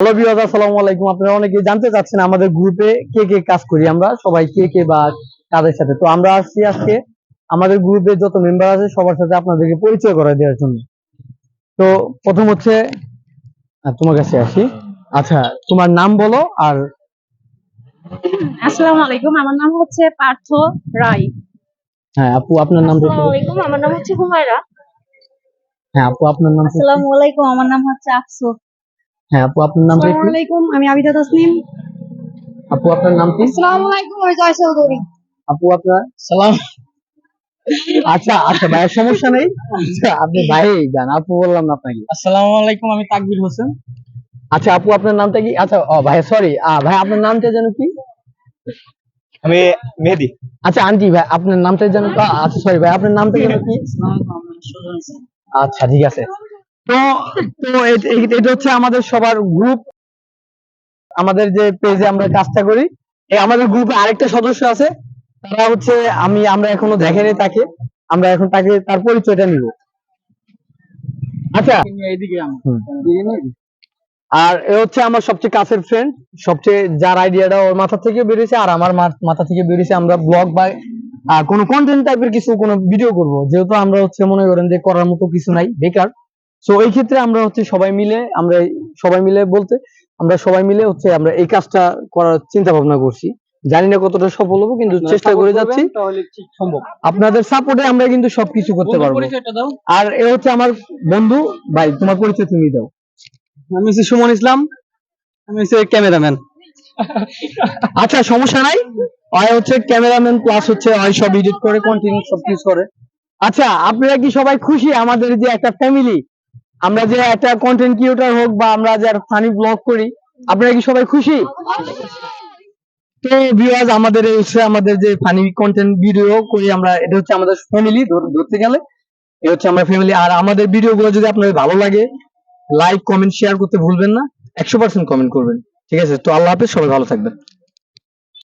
Hello বিয়াজ আসসালামু আলাইকুম। আপনারা অনেকে জানতে চাচ্ছেন আমাদের গ্রুপে কে কে কাজ করি আমরা সবাই কে কে বা কাদের সাথে। তো আমরা আসছি আজকে আমাদের গ্রুপে যত মেম্বার আছে সবার সাথে আপনাদেরকে পরিচয় করে দেওয়ার জন্য। তো প্রথম হচ্ছে তোমার কাছে আসি। আচ্ছা তোমার নাম বলো আর আসসালামু আলাইকুম আমার নাম হচ্ছে পার্থ রায়। হ্যাঁ আপু আপনার নাম আসসালামু আলাইকুম আমার নাম হচ্ছে হুমায়রা। হ্যাঁ আপু আপনার নাম আসসালামু আলাইকুম আমার নাম হচ্ছে আফসু হ্যাঁ আপু আপনার নাম আসসালামু আলাইকুম আমি আবিদা তাসনিম। আপু আপনার নাম কি? আসসালামু আলাইকুম আমি জয় চৌধুরী। আপু আপনার সালাম। আচ্ছা আচ্ছা ভাইয়ের সমস্যা নেই। আচ্ছা, আপনি ভাই গান আপু বললাম না আপনাকে। আসসালামু আলাইকুম আমি তাকবির হোসেন। আচ্ছা আপু আপনার নামটা কি? আচ্ছা ও ভাই সরি ভাই আপনার নামটা যেন কি? আমি মেহেদি। আচ্ছা আন্টি ভাই আপনার নামটা যেন আচ্ছা সরি ভাই আপনার নামটা যেন কি? আচ্ছা ঠিক আছে। তো তো এটা হচ্ছে আমাদের সবার গ্রুপ আমাদের যে পেজে আমরা কাজটা করি। আমাদের গ্রুপে আরেকটা সদস্য আছে, তারা হচ্ছে আমি, আমরা এখনও দেখেনি তাকে, আমরা এখন তাকে, তার পরিচয়টা নিব। আচ্ছা। আর এ হচ্ছে আমার সবচেয়ে কাছের ফ্রেন্ড সবচেয়ে যার আইডিয়াটা ওর মাথা থেকে বেরিয়েছে, আর আমার মাথা থেকে বেরিয়েছে আমরা ব্লগ বা কোনো কন্টেন্ট টাইপের কিছু, কোনো ভিডিও করব। যেহেতু আমরা হচ্ছে মনে করেন যে করার মতো কিছু নাই, বেকার। সো এই ক্ষেত্রে আমরা হচ্ছে সবাই মিলে আমরা সবাই মিলে বলতে আমরা সবাই মিলে হচ্ছে আমরা এই কাজটা করার চিন্তা ভাবনা করছি। জানি না কতটা সফল হব কিন্তু চেষ্টা করে যাচ্ছি। আপনাদের সাপোর্টে আমরা কিন্তু সবকিছু করতে পারব। আর এ হচ্ছে আমার বন্ধু ভাই তোমার পরিচয় তুমি দাও। আমি হচ্ছে সুমন ইসলাম আমি হচ্ছে ক্যামেরাম্যান। আচ্ছা সমস্যা নাই। হয় হচ্ছে ক্যামেরাম্যান প্লাস হচ্ছে হয় সব এডিট করে কন্টিনিউ সবকিছু করে। আচ্ছা আপনারা কি সবাই খুশি? আমাদের যে একটা ফ্যামিলি আমরা যে একটা কন্টেন্ট ক্রিয়েটর হোক বা আমরা যে একটা ফানি ব্লগ করি, আপনারা কি সবাই খুশি? তো ভিউয়ার্স আমাদের হচ্ছে আমাদের যে ফানি কন্টেন্ট ভিডিও করি আমরা, এটা হচ্ছে আমাদের ফ্যামিলি ধরতে গেলে। এই হচ্ছে আমরা ফ্যামিলি আর আমাদের ভিডিও গুলো যদি আপনাদের ভালো লাগে লাইক কমেন্ট শেয়ার করতে ভুলবেন না, একশো পার্সেন্ট কমেন্ট করবেন। ঠিক আছে? তো আল্লাহ হাফেজ, সবাই ভালো থাকবেন।